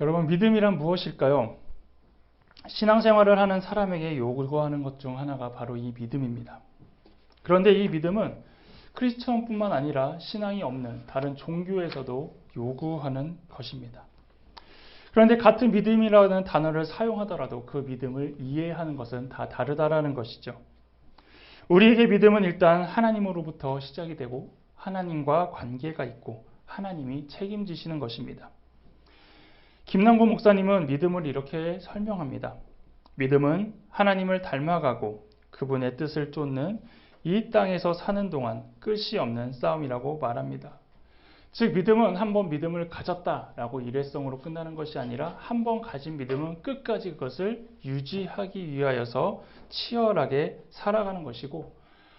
여러분, 믿음이란 무엇일까요? 신앙생활을 하는 사람에게 요구하는 것 중 하나가 바로 이 믿음입니다. 그런데 이 믿음은 크리스천뿐만 아니라 신앙이 없는 다른 종교에서도 요구하는 것입니다. 그런데 같은 믿음이라는 단어를 사용하더라도 그 믿음을 이해하는 것은 다 다르다라는 것이죠. 우리에게 믿음은 일단 하나님으로부터 시작이 되고 하나님과 관계가 있고 하나님이 책임지시는 것입니다. 김남구 목사님은 믿음을 이렇게 설명합니다. 믿음은 하나님을 닮아가고 그분의 뜻을 쫓는 이 땅에서 사는 동안 끝이 없는 싸움이라고 말합니다. 즉, 믿음은 한 번 믿음을 가졌다라고 일회성으로 끝나는 것이 아니라 한 번 가진 믿음은 끝까지 그것을 유지하기 위하여서 치열하게 살아가는 것이고,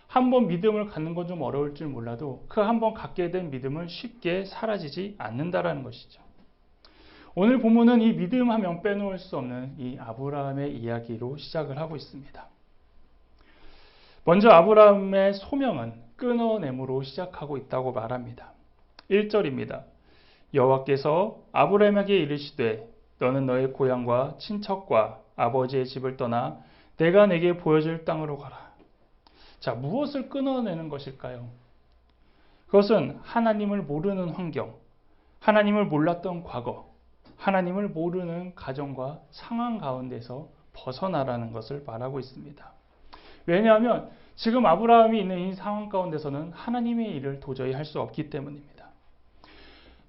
한 번 믿음을 갖는 건 좀 어려울 줄 몰라도 그 한 번 갖게 된 믿음은 쉽게 사라지지 않는다라는 것이죠. 오늘 본문은 이 믿음 하면 빼놓을 수 없는 이 아브라함의 이야기로 시작을 하고 있습니다. 먼저 아브라함의 소명은 끊어냄으로 시작하고 있다고 말합니다. 1절입니다. 여호와께서 아브라함에게 이르시되 너는 너의 고향과 친척과 아버지의 집을 떠나 내가 내게 보여줄 땅으로 가라. 자, 무엇을 끊어내는 것일까요? 그것은 하나님을 모르는 환경, 하나님을 몰랐던 과거, 하나님을 모르는 가정과 상황 가운데서 벗어나라는 것을 말하고 있습니다. 왜냐하면 지금 아브라함이 있는 이 상황 가운데서는 하나님의 일을 도저히 할 수 없기 때문입니다.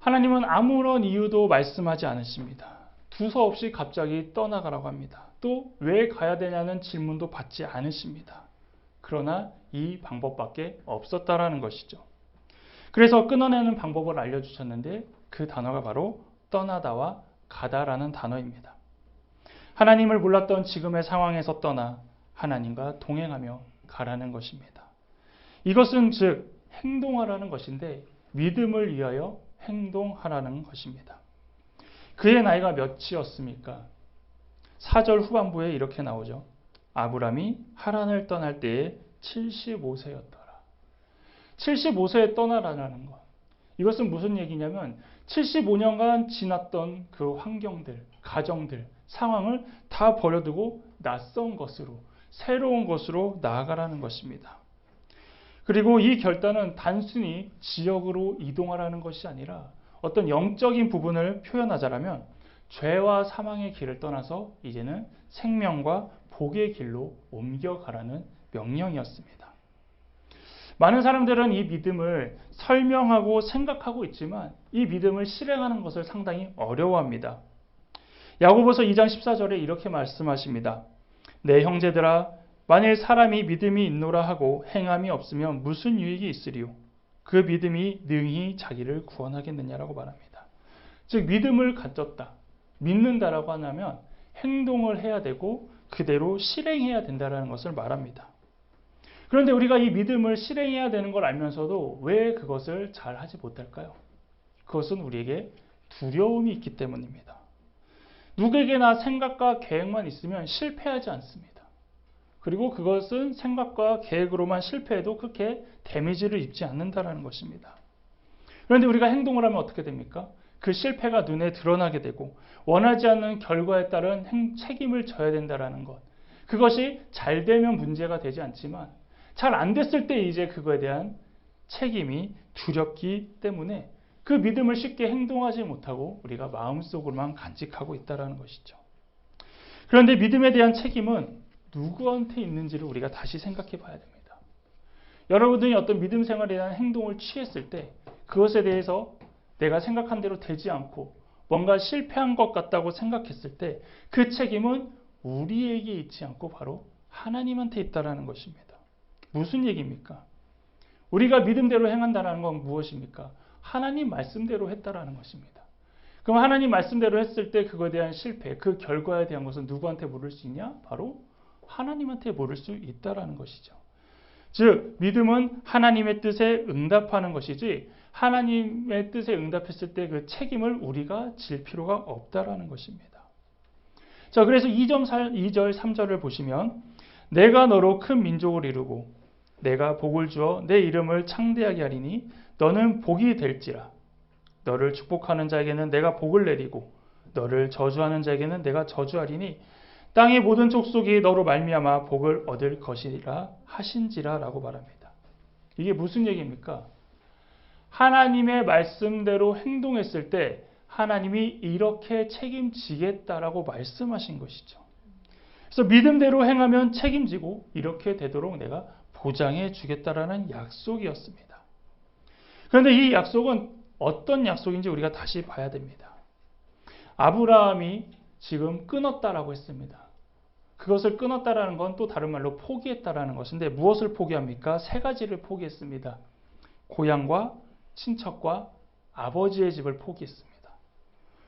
하나님은 아무런 이유도 말씀하지 않으십니다. 두서없이 갑자기 떠나가라고 합니다. 또 왜 가야 되냐는 질문도 받지 않으십니다. 그러나 이 방법밖에 없었다라는 것이죠. 그래서 끊어내는 방법을 알려주셨는데 그 단어가 바로 떠나다와 가다라는 단어입니다. 하나님을 몰랐던 지금의 상황에서 떠나 하나님과 동행하며 가라는 것입니다. 이것은 즉 행동하라는 것인데 믿음을 위하여 행동하라는 것입니다. 그의 나이가 몇이었습니까? 4절 후반부에 이렇게 나오죠. 아브람이 하란을 떠날 때에 75세였더라. 75세에 떠나라는 것. 이것은 무슨 얘기냐면 75년간 지났던 그 환경들, 가정들, 상황을 다 버려두고 낯선 것으로, 새로운 것으로 나아가라는 것입니다. 그리고 이 결단은 단순히 지역으로 이동하라는 것이 아니라 어떤 영적인 부분을 표현하자면 죄와 사망의 길을 떠나서 이제는 생명과 복의 길로 옮겨가라는 명령이었습니다. 많은 사람들은 이 믿음을 설명하고 생각하고 있지만 이 믿음을 실행하는 것을 상당히 어려워합니다. 야고보서 2장 14절에 이렇게 말씀하십니다. 내 형제들아 만일 사람이 믿음이 있노라 하고 행함이 없으면 무슨 유익이 있으리요? 그 믿음이 능히 자기를 구원하겠느냐라고 말합니다. 즉 믿음을 가졌다, 믿는다라고 하면 행동을 해야 되고 그대로 실행해야 된다라는 것을 말합니다. 그런데 우리가 이 믿음을 실행해야 되는 걸 알면서도 왜 그것을 잘 하지 못할까요? 그것은 우리에게 두려움이 있기 때문입니다. 누구에게나 생각과 계획만 있으면 실패하지 않습니다. 그리고 그것은 생각과 계획으로만 실패해도 그렇게 데미지를 입지 않는다라는 것입니다. 그런데 우리가 행동을 하면 어떻게 됩니까? 그 실패가 눈에 드러나게 되고 원하지 않는 결과에 따른 행, 책임을 져야 된다라는 것. 그것이 잘 되면 문제가 되지 않지만 잘 안 됐을 때 이제 그거에 대한 책임이 두렵기 때문에 그 믿음을 쉽게 행동하지 못하고 우리가 마음속으로만 간직하고 있다라는 것이죠. 그런데 믿음에 대한 책임은 누구한테 있는지를 우리가 다시 생각해 봐야 됩니다. 여러분들이 어떤 믿음 생활에 대한 행동을 취했을 때 그것에 대해서 내가 생각한 대로 되지 않고 뭔가 실패한 것 같다고 생각했을 때 그 책임은 우리에게 있지 않고 바로 하나님한테 있다라는 것입니다. 무슨 얘기입니까? 우리가 믿음대로 행한다는 건 무엇입니까? 하나님 말씀대로 했다라는 것입니다. 그럼 하나님 말씀대로 했을 때 그거에 대한 실패, 그 결과에 대한 것은 누구한테 물을 수 있냐? 바로 하나님한테 물을 수 있다라는 것이죠. 즉 믿음은 하나님의 뜻에 응답하는 것이지 하나님의 뜻에 응답했을 때 그 책임을 우리가 질 필요가 없다라는 것입니다. 자, 그래서 2점 2절 3절을 보시면 내가 너로 큰 민족을 이루고 내가 복을 주어 내 이름을 창대하게 하리니 너는 복이 될지라 너를 축복하는 자에게는 내가 복을 내리고 너를 저주하는 자에게는 내가 저주하리니 땅의 모든 족속이 너로 말미암아 복을 얻을 것이라 하신지라라고 말합니다. 이게 무슨 얘기입니까? 하나님의 말씀대로 행동했을 때 하나님이 이렇게 책임지겠다라고 말씀하신 것이죠. 그래서 믿음대로 행하면 책임지고 이렇게 되도록 내가 보장해 주겠다라는 약속이었습니다. 그런데 이 약속은 어떤 약속인지 우리가 다시 봐야 됩니다. 아브라함이 지금 끊었다라고 했습니다. 그것을 끊었다라는 건 또 다른 말로 포기했다라는 것인데 무엇을 포기합니까? 세 가지를 포기했습니다. 고향과 친척과 아버지의 집을 포기했습니다.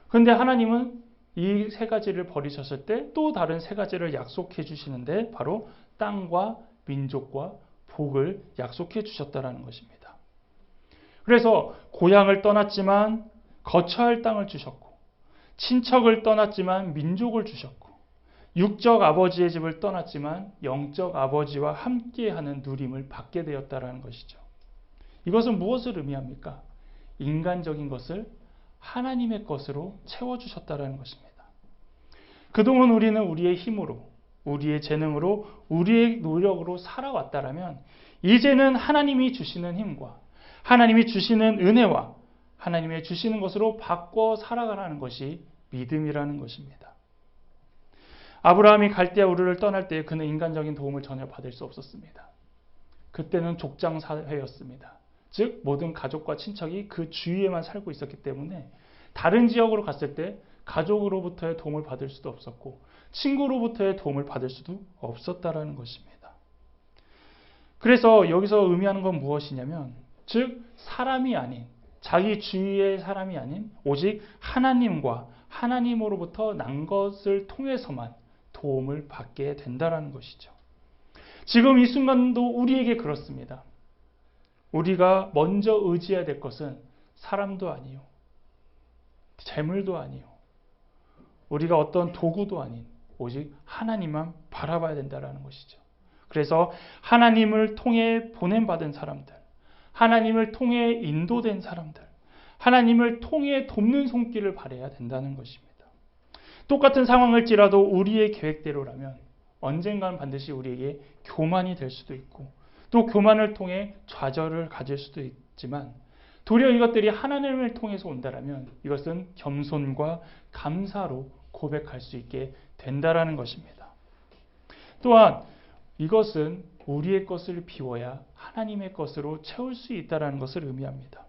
그런데 하나님은 이 세 가지를 버리셨을 때 또 다른 세 가지를 약속해 주시는데 바로 땅과 민족과 복을 약속해 주셨다라는 것입니다. 그래서 고향을 떠났지만 거처 할 땅을 주셨고 친척을 떠났지만 민족을 주셨고 육적 아버지의 집을 떠났지만 영적 아버지와 함께하는 누림을 받게 되었다라는 것이죠. 이것은 무엇을 의미합니까? 인간적인 것을 하나님의 것으로 채워주셨다라는 것입니다. 그동안 우리는 우리의 힘으로, 우리의 재능으로, 우리의 노력으로 살아왔다라면, 이제는 하나님이 주시는 힘과 하나님이 주시는 은혜와 하나님의 주시는 것으로 바꿔 살아가라는 것이 믿음이라는 것입니다. 아브라함이 갈대아 우르를 떠날 때 그는 인간적인 도움을 전혀 받을 수 없었습니다. 그때는 족장 사회였습니다. 즉 모든 가족과 친척이 그 주위에만 살고 있었기 때문에 다른 지역으로 갔을 때 가족으로부터의 도움을 받을 수도 없었고 친구로부터의 도움을 받을 수도 없었다라는 것입니다. 그래서 여기서 의미하는 건 무엇이냐면 즉 사람이 아닌 자기 주위의 사람이 아닌 오직 하나님과 하나님으로부터 난 것을 통해서만 도움을 받게 된다라는 것이죠. 지금 이 순간도 우리에게 그렇습니다. 우리가 먼저 의지해야 될 것은 사람도 아니요. 재물도 아니요. 우리가 어떤 도구도 아닌 오직 하나님만 바라봐야 된다라는 것이죠. 그래서 하나님을 통해 보냄받은 사람들, 하나님을 통해 인도된 사람들, 하나님을 통해 돕는 손길을 발해야 된다는 것입니다. 똑같은 상황을지라도 우리의 계획대로라면 언젠가는 반드시 우리에게 교만이 될 수도 있고 또 교만을 통해 좌절을 가질 수도 있지만 도리어 이것들이 하나님을 통해서 온다라면 이것은 겸손과 감사로 고백할 수 있게 된다라는 것입니다. 또한 이것은 우리의 것을 비워야 하나님의 것으로 채울 수 있다라는 것을 의미합니다.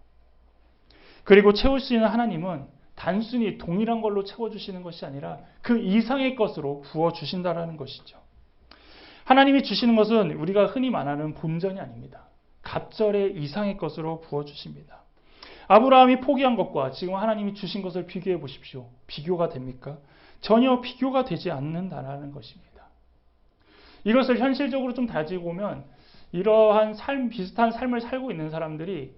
그리고 채울 수 있는 하나님은 단순히 동일한 걸로 채워주시는 것이 아니라 그 이상의 것으로 부어주신다라는 것이죠. 하나님이 주시는 것은 우리가 흔히 말하는 본전이 아닙니다. 갑절의 이상의 것으로 부어주십니다. 아브라함이 포기한 것과 지금 하나님이 주신 것을 비교해 보십시오. 비교가 됩니까? 전혀 비교가 되지 않는다라는 것입니다. 이것을 현실적으로 좀 다지고 보면 이러한 삶, 비슷한 삶을 살고 있는 사람들이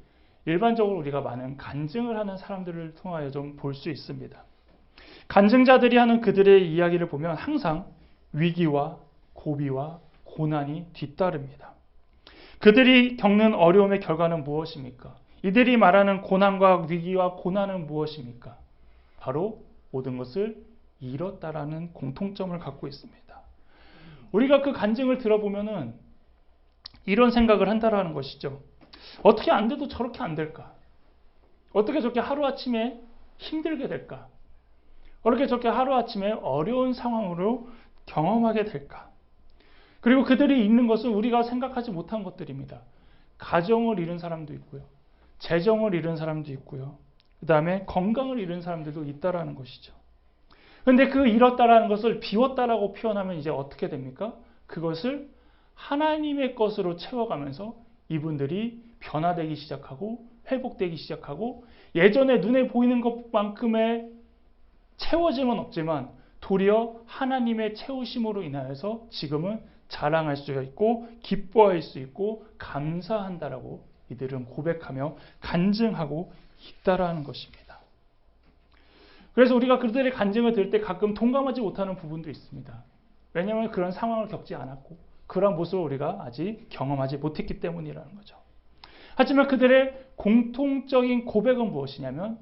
일반적으로 우리가 많은 간증을 하는 사람들을 통하여 좀 볼 수 있습니다. 간증자들이 하는 그들의 이야기를 보면 항상 위기와 고비와 고난이 뒤따릅니다. 그들이 겪는 어려움의 결과는 무엇입니까? 이들이 말하는 고난과 위기와 고난은 무엇입니까? 바로 모든 것을 잃었다라는 공통점을 갖고 있습니다. 우리가 그 간증을 들어보면은 이런 생각을 한다라는 것이죠. 어떻게 안 돼도 저렇게 안 될까? 어떻게 저렇게 하루아침에 힘들게 될까? 어떻게 저렇게 하루아침에 어려운 상황으로 경험하게 될까? 그리고 그들이 있는 것은 우리가 생각하지 못한 것들입니다. 가정을 잃은 사람도 있고요. 재정을 잃은 사람도 있고요. 그 다음에 건강을 잃은 사람들도 있다라는 것이죠. 그런데 그 잃었다라는 것을 비웠다라고 표현하면 이제 어떻게 됩니까? 그것을 하나님의 것으로 채워가면서 이분들이 변화되기 시작하고 회복되기 시작하고 예전에 눈에 보이는 것만큼의 채워짐은 없지만 도리어 하나님의 채우심으로 인하여서 지금은 자랑할 수 있고 기뻐할 수 있고 감사한다라고 이들은 고백하며 간증하고 있다라는 것입니다. 그래서 우리가 그들의 간증을 들을 때 가끔 동감하지 못하는 부분도 있습니다. 왜냐하면 그런 상황을 겪지 않았고 그런 모습을 우리가 아직 경험하지 못했기 때문이라는 거죠. 하지만 그들의 공통적인 고백은 무엇이냐면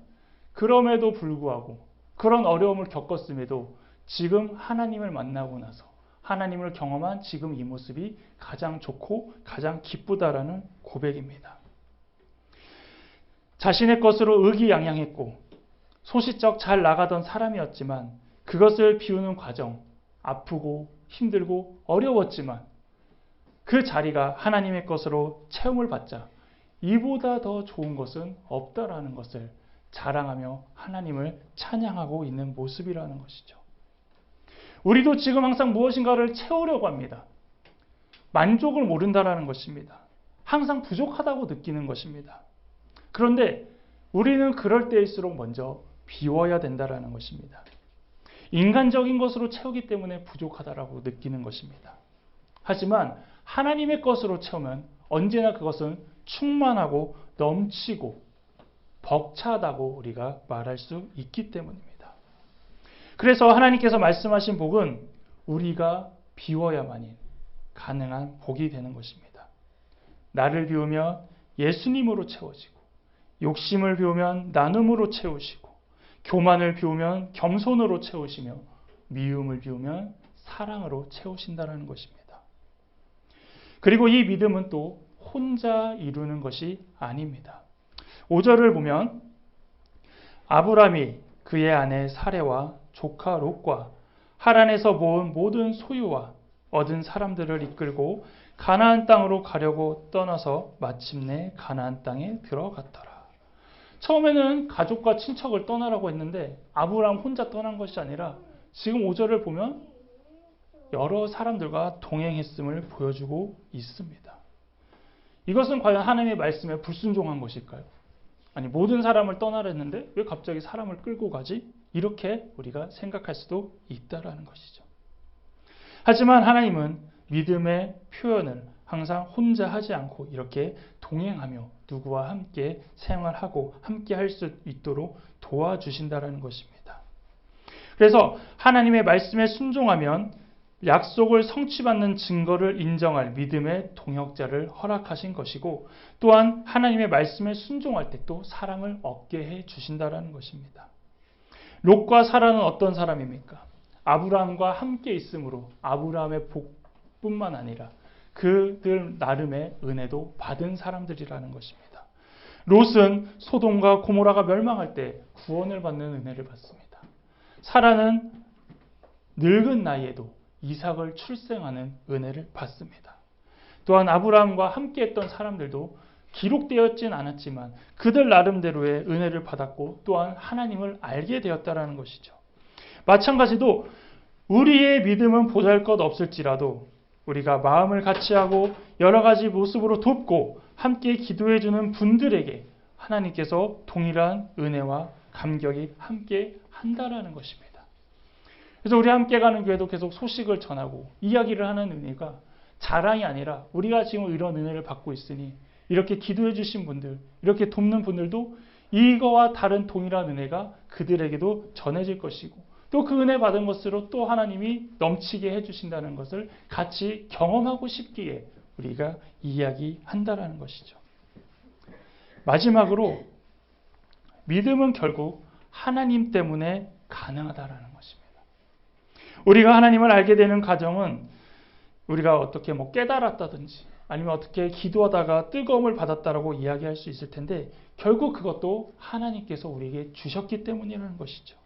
그럼에도 불구하고 그런 어려움을 겪었음에도 지금 하나님을 만나고 나서 하나님을 경험한 지금 이 모습이 가장 좋고 가장 기쁘다라는 고백입니다. 자신의 것으로 의기양양했고 소시적 잘 나가던 사람이었지만 그것을 비우는 과정 아프고 힘들고 어려웠지만 그 자리가 하나님의 것으로 체험을 받자 이보다 더 좋은 것은 없다라는 것을 자랑하며 하나님을 찬양하고 있는 모습이라는 것이죠. 우리도 지금 항상 무엇인가를 채우려고 합니다. 만족을 모른다라는 것입니다. 항상 부족하다고 느끼는 것입니다. 그런데 우리는 그럴 때일수록 먼저 비워야 된다라는 것입니다. 인간적인 것으로 채우기 때문에 부족하다라고 느끼는 것입니다. 하지만 하나님의 것으로 채우면 언제나 그것은 충만하고 넘치고 벅차다고 우리가 말할 수 있기 때문입니다. 그래서 하나님께서 말씀하신 복은 우리가 비워야만이 가능한 복이 되는 것입니다. 나를 비우면 예수님으로 채워지고 욕심을 비우면 나눔으로 채우시고 교만을 비우면 겸손으로 채우시며 미움을 비우면 사랑으로 채우신다는 것입니다. 그리고 이 믿음은 또 혼자 이루는 것이 아닙니다. 5절을 보면 아브람이 그의 아내 사레와 조카 롯과 하란에서 모은 모든 소유와 얻은 사람들을 이끌고 가나안 땅으로 가려고 떠나서 마침내 가나안 땅에 들어갔더라. 처음에는 가족과 친척을 떠나라고 했는데 아브라함 혼자 떠난 것이 아니라 지금 5절을 보면 여러 사람들과 동행했음을 보여주고 있습니다. 이것은 과연 하나님의 말씀에 불순종한 것일까요? 아니 모든 사람을 떠나려 했는데 왜 갑자기 사람을 끌고 가지? 이렇게 우리가 생각할 수도 있다라는 것이죠. 하지만 하나님은 믿음의 표현을 항상 혼자 하지 않고 이렇게 동행하며 누구와 함께 생활하고 함께 할 수 있도록 도와주신다라는 것입니다. 그래서 하나님의 말씀에 순종하면 약속을 성취받는 증거를 인정할 믿음의 동역자를 허락하신 것이고 또한 하나님의 말씀에 순종할 때 또 사랑을 얻게 해 주신다라는 것입니다. 롯과 사라는 어떤 사람입니까? 아브라함과 함께 있으므로 아브라함의 복뿐만 아니라 그들 나름의 은혜도 받은 사람들이라는 것입니다. 롯은 소돔과 고모라가 멸망할 때 구원을 받는 은혜를 받습니다. 사라는 늙은 나이에도 이삭을 출생하는 은혜를 받습니다. 또한 아브라함과 함께 했던 사람들도 기록되었진 않았지만 그들 나름대로의 은혜를 받았고 또한 하나님을 알게 되었다라는 것이죠. 마찬가지로 우리의 믿음은 보잘 것 없을지라도 우리가 마음을 같이 하고 여러 가지 모습으로 돕고 함께 기도해 주는 분들에게 하나님께서 동일한 은혜와 감격이 함께 한다라는 것입니다. 그래서 우리 함께 가는 교회도 계속 소식을 전하고 이야기를 하는 은혜가 자랑이 아니라 우리가 지금 이런 은혜를 받고 있으니 이렇게 기도해 주신 분들, 이렇게 돕는 분들도 이거와 다른 동일한 은혜가 그들에게도 전해질 것이고 또 그 은혜 받은 것으로 또 하나님이 넘치게 해주신다는 것을 같이 경험하고 싶기에 우리가 이야기한다라는 것이죠. 마지막으로 믿음은 결국 하나님 때문에 가능하다라는 것입니다. 우리가 하나님을 알게 되는 과정은 우리가 어떻게 뭐 깨달았다든지 아니면 어떻게 기도하다가 뜨거움을 받았다라고 이야기할 수 있을 텐데 결국 그것도 하나님께서 우리에게 주셨기 때문이라는 것이죠.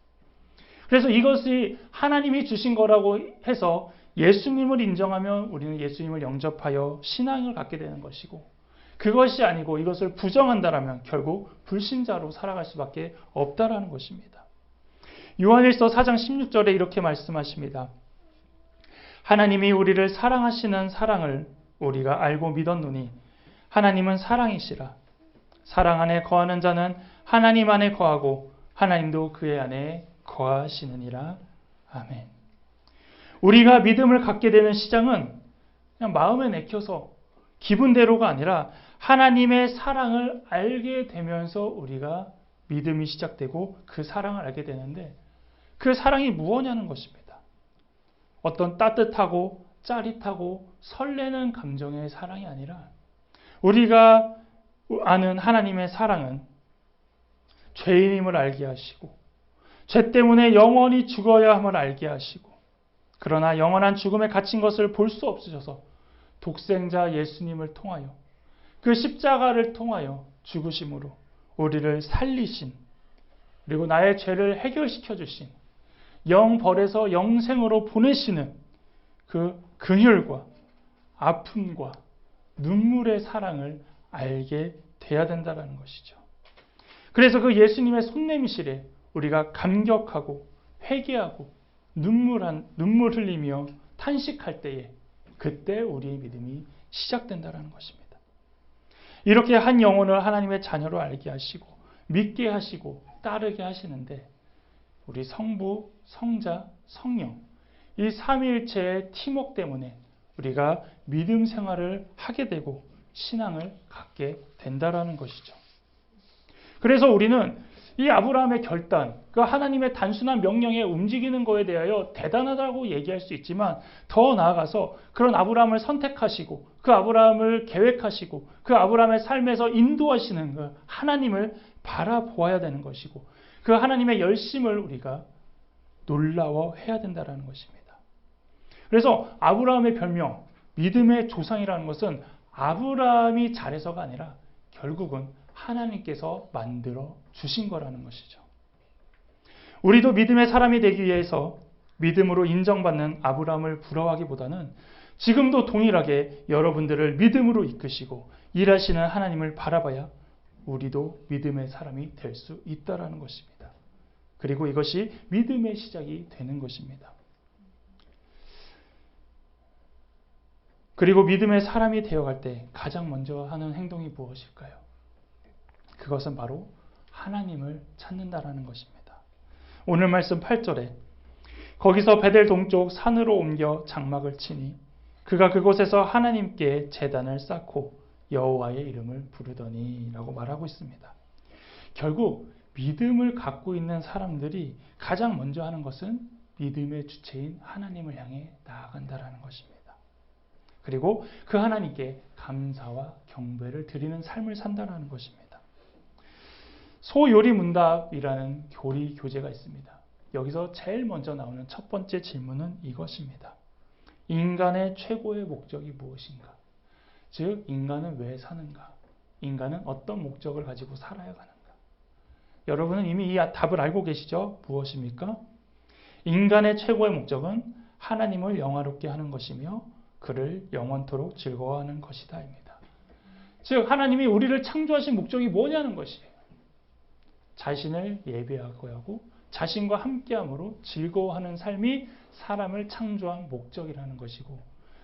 그래서 이것이 하나님이 주신 거라고 해서 예수님을 인정하면 우리는 예수님을 영접하여 신앙을 갖게 되는 것이고 그것이 아니고 이것을 부정한다라면 결국 불신자로 살아갈 수밖에 없다라는 것입니다. 요한일서 4장 16절에 이렇게 말씀하십니다. 하나님이 우리를 사랑하시는 사랑을 우리가 알고 믿었노니 하나님은 사랑이시라. 사랑 안에 거하는 자는 하나님 안에 거하고 하나님도 그의 안에 거하시느니라. 아멘. 우리가 믿음을 갖게 되는 시장은 그냥 마음에 내켜서 기분대로가 아니라 하나님의 사랑을 알게 되면서 우리가 믿음이 시작되고 그 사랑을 알게 되는데 그 사랑이 무엇냐는 것입니다. 어떤 따뜻하고 짜릿하고 설레는 감정의 사랑이 아니라 우리가 아는 하나님의 사랑은 죄인임을 알게 하시고 죄 때문에 영원히 죽어야 함을 알게 하시고 그러나 영원한 죽음에 갇힌 것을 볼 수 없으셔서 독생자 예수님을 통하여 그 십자가를 통하여 죽으심으로 우리를 살리신 그리고 나의 죄를 해결시켜 주신 영벌에서 영생으로 보내시는 그 긍휼과 아픔과 눈물의 사랑을 알게 돼야 된다는 것이죠. 그래서 그 예수님의 손내미실에 우리가 감격하고 회개하고 눈물한 눈물 흘리며 탄식할 때에 그때 우리의 믿음이 시작된다는 것입니다. 이렇게 한 영혼을 하나님의 자녀로 알게 하시고 믿게 하시고 따르게 하시는데 우리 성부, 성자, 성령 이 삼위일체의 팀웍 때문에 우리가 믿음 생활을 하게 되고 신앙을 갖게 된다라는 것이죠. 그래서 우리는 이 아브라함의 결단, 그 하나님의 단순한 명령에 움직이는 것에 대하여 대단하다고 얘기할 수 있지만 더 나아가서 그런 아브라함을 선택하시고 그 아브라함을 계획하시고 그 아브라함의 삶에서 인도하시는 그 하나님을 바라보아야 되는 것이고 그 하나님의 열심을 우리가 놀라워해야 된다는 것입니다. 그래서 아브라함의 별명, 믿음의 조상이라는 것은 아브라함이 잘해서가 아니라 결국은 하나님께서 만들어 주신 거라는 것이죠. 우리도 믿음의 사람이 되기 위해서 믿음으로 인정받는 아브라함을 부러워하기보다는 지금도 동일하게 여러분들을 믿음으로 이끄시고 일하시는 하나님을 바라봐야 우리도 믿음의 사람이 될 수 있다라는 것입니다. 그리고 이것이 믿음의 시작이 되는 것입니다. 그리고 믿음의 사람이 되어갈 때 가장 먼저 하는 행동이 무엇일까요? 그것은 바로 하나님을 찾는다라는 것입니다. 오늘 말씀 8절에 거기서 베델 동쪽 산으로 옮겨 장막을 치니 그가 그곳에서 하나님께 제단을 쌓고 여호와의 이름을 부르더니라고 말하고 있습니다. 결국 믿음을 갖고 있는 사람들이 가장 먼저 하는 것은 믿음의 주체인 하나님을 향해 나아간다라는 것입니다. 그리고 그 하나님께 감사와 경배를 드리는 삶을 산다라는 것입니다. 소요리 문답이라는 교리 교재가 있습니다. 여기서 제일 먼저 나오는 첫 번째 질문은 이것입니다. 인간의 최고의 목적이 무엇인가? 즉, 인간은 왜 사는가? 인간은 어떤 목적을 가지고 살아야 가는가? 여러분은 이미 이 답을 알고 계시죠? 무엇입니까? 인간의 최고의 목적은 하나님을 영화롭게 하는 것이며 그를 영원토록 즐거워하는 것이다입니다. 즉 하나님이 우리를 창조하신 목적이 뭐냐는 것이에요. 자신을 예배하고 하고 자신과 함께함으로 즐거워하는 삶이 사람을 창조한 목적이라는 것이고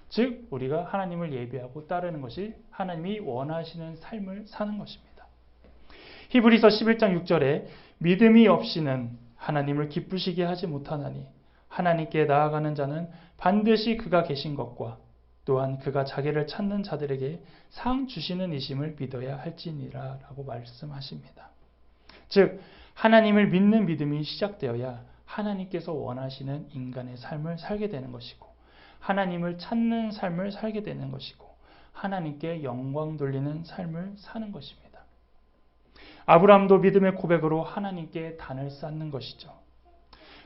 즉 우리가 하나님을 예배하고 따르는 것이 하나님이 원하시는 삶을 사는 것입니다. 히브리서 11장 6절에 믿음이 없이는 하나님을 기쁘시게 하지 못하나니 하나님께 나아가는 자는 반드시 그가 계신 것과 또한 그가 자기를 찾는 자들에게 상 주시는 이심을 믿어야 할지니라 라고 말씀하십니다. 즉, 하나님을 믿는 믿음이 시작되어야 하나님께서 원하시는 인간의 삶을 살게 되는 것이고, 하나님을 찾는 삶을 살게 되는 것이고, 하나님께 영광 돌리는 삶을 사는 것입니다. 아브라함도 믿음의 고백으로 하나님께 단을 쌓는 것이죠.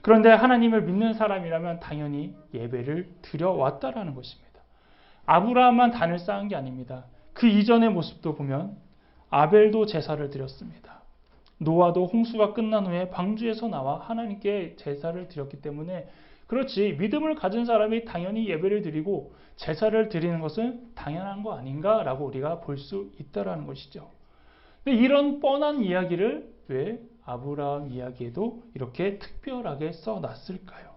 그런데 하나님을 믿는 사람이라면 당연히 예배를 드려왔다라는 것입니다. 아브라함만 단을 쌓은 게 아닙니다. 그 이전의 모습도 보면 아벨도 제사를 드렸습니다. 노아도 홍수가 끝난 후에 방주에서 나와 하나님께 제사를 드렸기 때문에 그렇지 믿음을 가진 사람이 당연히 예배를 드리고 제사를 드리는 것은 당연한 거 아닌가라고 우리가 볼 수 있다라는 것이죠. 근데 이런 뻔한 이야기를 왜 아브라함 이야기에도 이렇게 특별하게 써 놨을까요?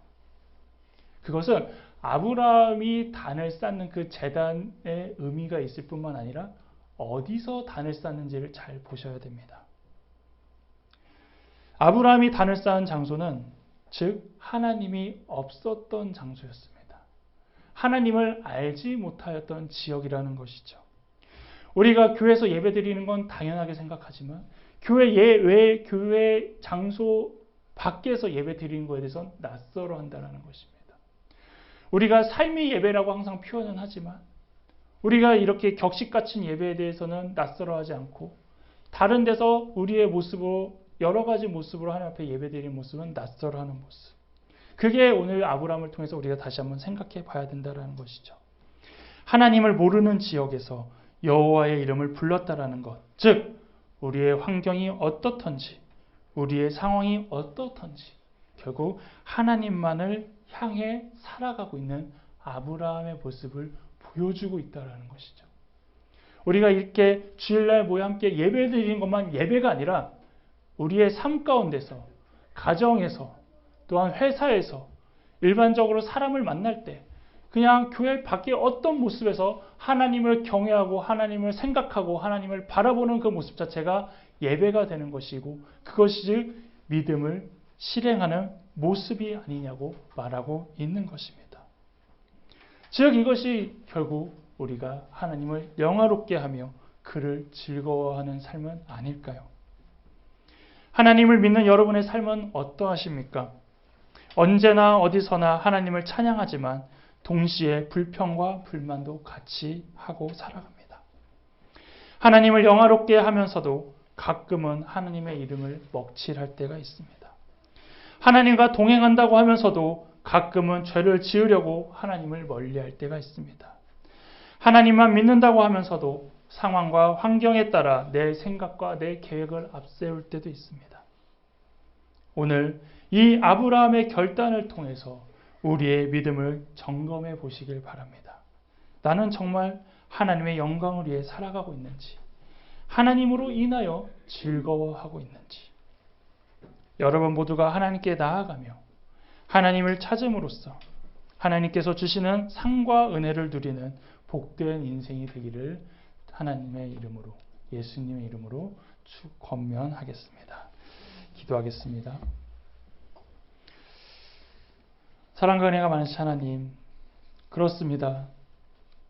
그것은 아브라함이 단을 쌓는 그 재단의 의미가 있을 뿐만 아니라 어디서 단을 쌓는지를 잘 보셔야 됩니다. 아브라함이 단을 쌓은 장소는 즉 하나님이 없었던 장소였습니다. 하나님을 알지 못하였던 지역이라는 것이죠. 우리가 교회에서 예배 드리는 건 당연하게 생각하지만 교회 예외 교회 장소 밖에서 예배 드리는 것에 대해서 낯설어 한다는 것입니다. 우리가 삶의 예배라고 항상 표현은 하지만 우리가 이렇게 격식 갖춘 예배에 대해서는 낯설어 하지 않고 다른 데서 우리의 모습으로 여러 가지 모습으로 하나님 앞에 예배드리는 모습은 낯설어하는 모습. 그게 오늘 아브라함을 통해서 우리가 다시 한번 생각해 봐야 된다는 것이죠. 하나님을 모르는 지역에서 여호와의 이름을 불렀다라는 것. 즉 우리의 환경이 어떻던지 우리의 상황이 어떻던지 결국 하나님만을 향해 살아가고 있는 아브라함의 모습을 보여주고 있다라는 것이죠. 우리가 이렇게 주일날 모여 함께 예배 드리는 것만 예배가 아니라 우리의 삶 가운데서 가정에서 또한 회사에서 일반적으로 사람을 만날 때 그냥 교회 밖에 어떤 모습에서 하나님을 경외하고 하나님을 생각하고 하나님을 바라보는 그 모습 자체가 예배가 되는 것이고 그것이 즉 믿음을 실행하는 모습이 아니냐고 말하고 있는 것입니다. 즉 이것이 결국 우리가 하나님을 영화롭게 하며 그를 즐거워하는 삶은 아닐까요? 하나님을 믿는 여러분의 삶은 어떠하십니까? 언제나 어디서나 하나님을 찬양하지만 동시에 불평과 불만도 같이 하고 살아갑니다. 하나님을 영화롭게 하면서도 가끔은 하나님의 이름을 먹칠할 때가 있습니다. 하나님과 동행한다고 하면서도 가끔은 죄를 지으려고 하나님을 멀리할 때가 있습니다. 하나님만 믿는다고 하면서도 상황과 환경에 따라 내 생각과 내 계획을 앞세울 때도 있습니다. 오늘 이 아브라함의 결단을 통해서 우리의 믿음을 점검해 보시길 바랍니다. 나는 정말 하나님의 영광을 위해 살아가고 있는지, 하나님으로 인하여 즐거워하고 있는지, 여러분 모두가 하나님께 나아가며 하나님을 찾음으로써 하나님께서 주시는 상과 은혜를 누리는 복된 인생이 되기를 하나님의 이름으로 예수님의 이름으로 축 권면하겠습니다. 기도하겠습니다. 사랑과 은혜가 많으신 하나님, 그렇습니다.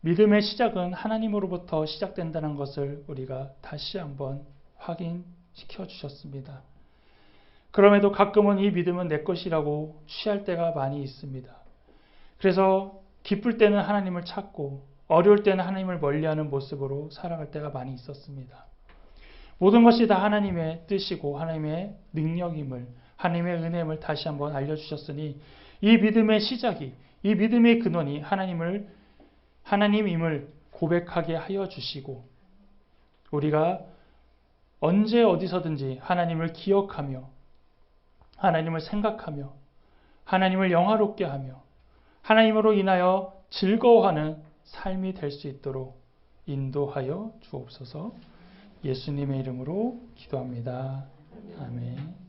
믿음의 시작은 하나님으로부터 시작된다는 것을 우리가 다시 한번 확인시켜 주셨습니다. 그럼에도 가끔은 이 믿음은 내 것이라고 취할 때가 많이 있습니다. 그래서 기쁠 때는 하나님을 찾고 어려울 때는 하나님을 멀리하는 모습으로 살아갈 때가 많이 있었습니다. 모든 것이 다 하나님의 뜻이고 하나님의 능력임을 하나님의 은혜임을 다시 한번 알려주셨으니 이 믿음의 시작이 이 믿음의 근원이 하나님을 하나님임을 고백하게 하여 주시고 우리가 언제 어디서든지 하나님을 기억하며 하나님을 생각하며 하나님을 영화롭게 하며 하나님으로 인하여 즐거워하는 삶이 될 수 있도록 인도하여 주옵소서 예수님의 이름으로 기도합니다. 아멘.